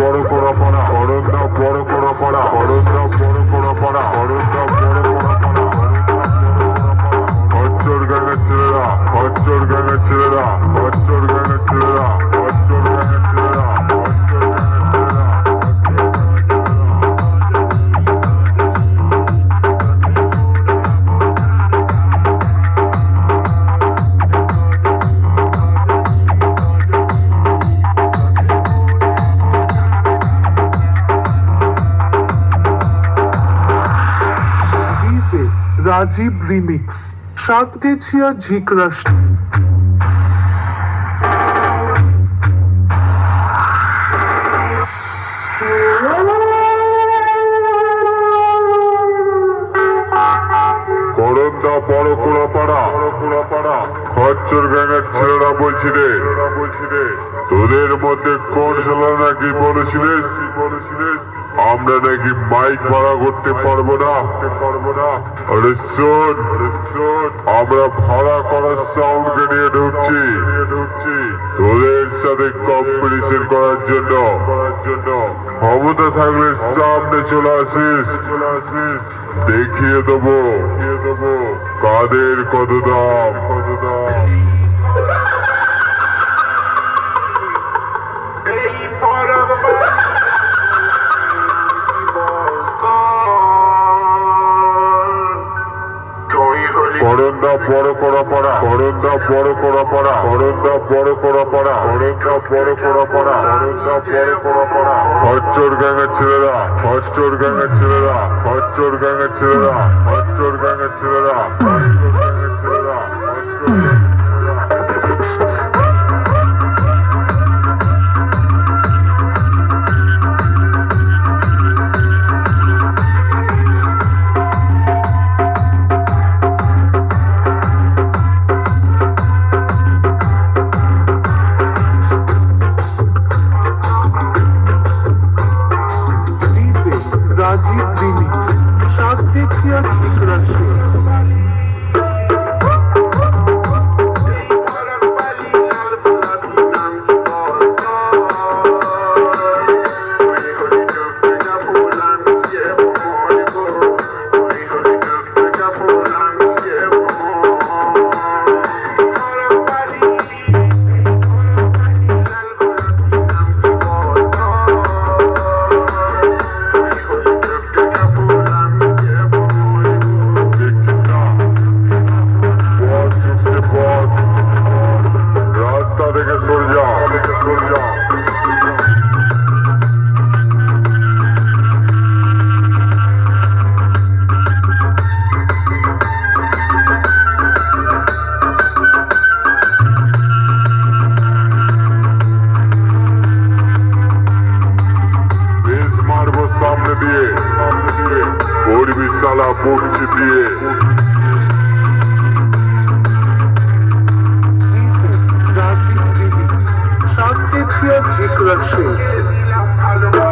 পড়া। পড়া পড়া হরণ নাও পড়া পড়া পড়া। রাজীব রিমিক্স সাতগেছিয়া ঝিক করন্দা ছেলেরা বলছি রে। তোদের মধ্যে কোন ছেলে নাকি বলেছিলিস? আমরা নাকি মাইক ভাড়া করতে পারব না। আরে শোন। আমরা ভাড়া করার সাউন্ডকে নিয়ে ঢুকছি। তোদের সাথে কম্পিটিশন করার জন্য। করার জন্য। ক্ষমতা থাকলে সামনে চলে আসিস। চলে আসিস। দেখিয়ে দেবো। দেখিয়ে দেবো। কাদের কত দাম? করন্দা বড় করা পাড়া। করন্দা বড় করা পাড়া। করন্দা বড় করা পাড়া। করন্দা বড় করা পাড়া। করন্দা বড় করা পাড়া। খচ্চর গ্যাংয়ের ছেলেরা। খচ্চর গ্যাংয়ের ছেলেরা। খচ্চর গ্যাংয়ের ছেলেরা। খচ্চর Metro Metro Metro Metro সামনে দিয়ে সামনে দিয়ে পড়বি শালা বুক চিপিয়ে ঠিক রাজীব